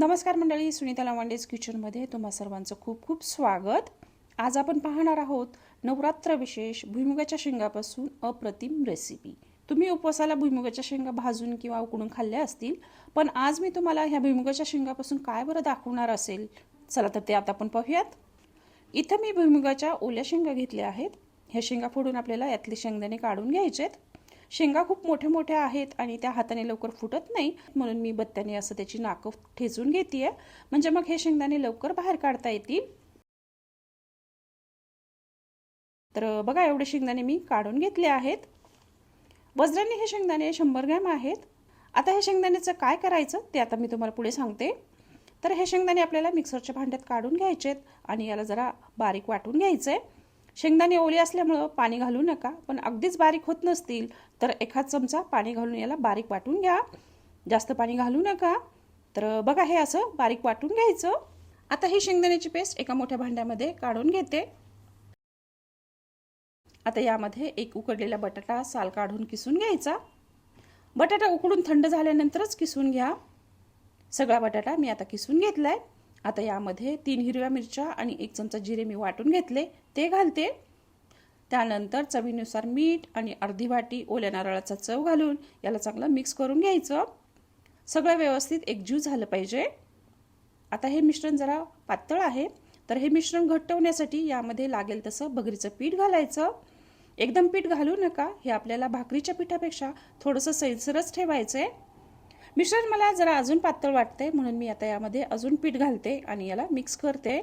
नमस्कार मंडळी सुनीता लावांडेज किचनमध्ये तुम्हा सर्वांचं खूप खूप स्वागत. आज आपण पाहणार आहोत नवरात्र विशेष भुईमुगाच्या शेंगापासून अप्रतिम रेसिपी तुम्ही उपवासाला भुईमुगाच्या शेंगा भाजून किंवा उकडून खाल्ल्या असतील पण आज मी तुम्हाला ह्या भुईमुगाच्या शेंगापासून काय बरं दाखवणार असेल चला तर ते आता आपण पाहूयात. इथं मी भुईमुगाच्या ओल्या शेंगा घेतल्या आहेत. ह्या शेंगा फोडून आपल्याला यातले शेंगदाणे काढून घ्यायचेत. शेंगा खूप मोठ्या मोठ्या आहेत आणि त्या हाताने लवकर फुटत नाही म्हणून मी बत्त्याने असं त्याची नाकं ठेचून घेते म्हणजे मग हे शेंगदाणे लवकर बाहेर काढता येतील. तर बघा एवढे शेंगदाणे मी काढून घेतले आहेत. वजराने हे शेंगदाणे शंभर ग्रॅम आहेत. आता हे शेंगदाण्याचं काय करायचं ते आता मी तुम्हाला पुढे सांगते. तर हे शेंगदाणे आपल्याला मिक्सरच्या भांड्यात काढून घ्यायचे आहेत आणि याला जरा बारीक वाटून घ्यायचं आहे शेंगदाणे ओले असल्यामुळं पाणी घालू नका पण अगदीच बारीक होत नसतील तर एखाद चमचा पाणी घालून याला बारीक वाटून घ्या. जास्त पाणी घालू नका. तर बघा हे असं बारीक वाटून घ्यायचं. आता ही शेंगदाण्याची पेस्ट एका मोठ्या भांड्यामध्ये काढून घेते. आता यामध्ये एक उकडलेला बटाटा साल काढून किसून घ्यायचा. बटाटा उकडून थंड झाल्यानंतरच किसून घ्या. सगळा बटाटा मी आता किसून घेतला आहे आता यामध्ये तीन हिरव्या मिरच्या आणि एक चमचा जिरे मी वाटून घेतले. ते घालते. त्यानंतर चवीनुसार मीठ आणि अर्धी वाटी ओल्या नारळाचा चव घालून याला चांगलं मिक्स करून घ्यायचं. सगळं व्यवस्थित एकजीव झालं पाहिजे. आता हे मिश्रण जरा पातळ आहे तर हे मिश्रण घट्ट होण्यासाठी यामध्ये लागेल तसं भगरीचं पीठ घालायचं. एकदम पीठ घालू नका हे आपल्याला भाकरीच्या पिठापेक्षा थोडंसं सैलसरच ठेवायचं आहे मिश्रण मला जरा अजून पातळ वाटते म्हणून मी आता यामध्ये अजून पीठ घालते आणि याला मिक्स करते.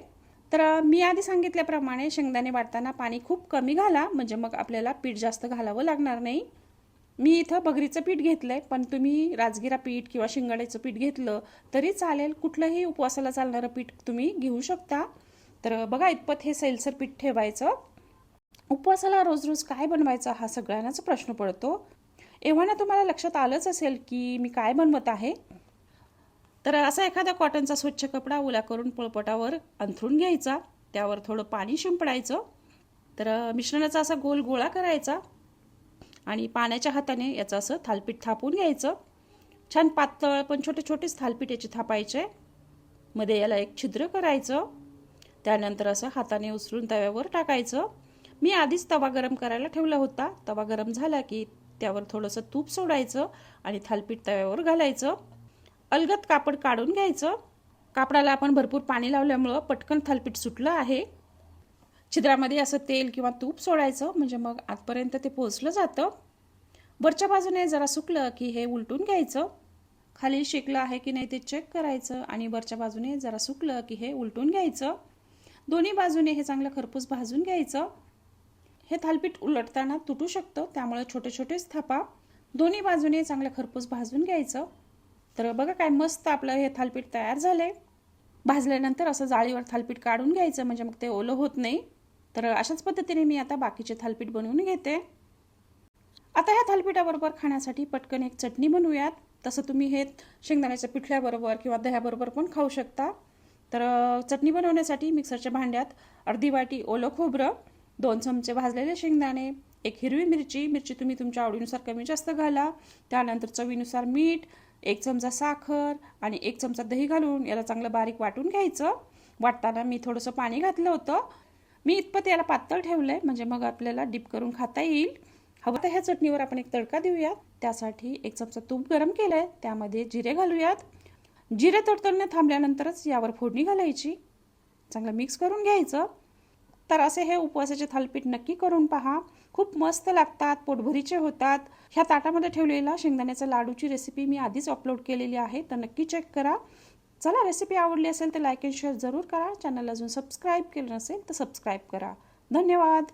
तर मी आधी सांगितल्याप्रमाणे शेंगदाणे वाटताना पाणी खूप कमी घाला म्हणजे मग आपल्याला पीठ जास्त घालावं लागणार नाही. मी इथं बगरीचं पीठ घेतलं आहे पण तुम्ही राजगिरा पीठ किंवा शिंगाड्याचं पीठ घेतलं तरी चालेल. कुठलंही उपवासाला चालणारं पीठ तुम्ही घेऊ शकता. तर बघा इतपत हे सैलसर पीठ ठेवायचं. उपवासाला रोज रोज काय बनवायचं हा सगळ्यांनाच प्रश्न पडतो. एव्हाना तुम्हाला लक्षात आलंच असेल की मी काय बनवत आहे? तर असा एखादा कॉटनचा स्वच्छ कपडा ओला करून पोळपटावर अंथरून घ्यायचा. त्यावर थोडं पाणी शिंपडायचं. तर मिश्रणाचा असा गोल गोळा करायचा आणि पाण्याच्या हाताने याचं असं थालपीठ थापून घ्यायचं. छान पातळ पण छोटे छोटेच थालपीठ याचे थापायचे. मध्ये याला एक छिद्र करायचं. त्यानंतर असं हाताने उचलून तव्यावर टाकायचं. मी आधीच तवा गरम करायला ठेवला होता. तवा गरम झाला की त्यावर थोडंसं तूप सोडायचं आणि थालपीठ तव्यावर घालायचं. अलगत कापड काढून घ्यायचं. कापडाला आपण भरपूर पाणी लावल्यामुळं पटकन थालपीठ सुटलं आहे. छिद्रामध्ये असं तेल किंवा तूप सोडायचं म्हणजे मग आतपर्यंत ते पोचलं जातं. वरच्या बाजूने जरा सुकलं की हे उलटून घ्यायचं. खाली शेकलं आहे की नाही ते चेक करायचं आणि वरच्या बाजूने जरा सुकलं की हे उलटून घ्यायचं. दोन्ही बाजूने हे चांगलं खरपूस भाजून घ्यायचं. हे थालपीठ उलटताना तुटू शकतं त्यामुळे छोटे छोटेच थापा. दोन्ही बाजूने चांगलं खरपूस भाजून घ्यायचं. तर बघा काय मस्त आपलं हे थालपीठ तयार झालंय. भाजल्यानंतर असं जाळीवर थालपीठ काढून घ्यायचं म्हणजे मग ते ओलं होत नाही. तर अशाच पद्धतीने मी आता बाकीचे थालपीठ बनवून घेते. आता ह्या थालपीठाबरोबर खाण्यासाठी पटकन एक चटणी बनवूयात. तसं तुम्ही हे शेंगदाण्याच्या पिठल्याबरोबर किंवा दह्याबरोबर पण खाऊ शकता. तर चटणी बनवण्यासाठी मिक्सरच्या भांड्यात अर्धी वाटी ओलं खोबरं दोन चमचे भाजलेले शेंगदाणे एक हिरवी मिरची. मिरची तुम्ही तुमच्या आवडीनुसार कमी जास्त घाला. त्यानंतर चवीनुसार मीठ एक चमचा साखर आणि एक चमचा दही घालून याला चांगलं बारीक वाटून घ्यायचं. वाटताना मी थोडंसं पाणी घातलं होतं. मी इतपत याला पातळ ठेवलं आहे म्हणजे मग आपल्याला डिप करून खाता येईल. हवं तर ह्या चटणीवर आपण एक तडका देऊयात. त्यासाठी एक चमचा तूप गरम केलं आहे त्यामध्ये जिरे घालूयात. जिरे तडतडणे थांबल्यानंतरच यावर फोडणी घालायची. चांगलं मिक्स करून घ्यायचं. तर असे हे उपवासाचे थालपीठ नक्की करून पहा. खूप मस्त लागतात पोटभरीचे होतात. ह्या ताटामध्ये ठेवलेला शेंगदाण्याच्या लाडूची रेसिपी मी आधीच अपलोड केलेली आहे तर नक्की चेक करा. चला रेसिपी आवडली असेल तर लाईक अँड शेअर जरूर करा. चॅनल अजून सबस्क्राईब केलं नसेल तर सबस्क्राईब करा. धन्यवाद!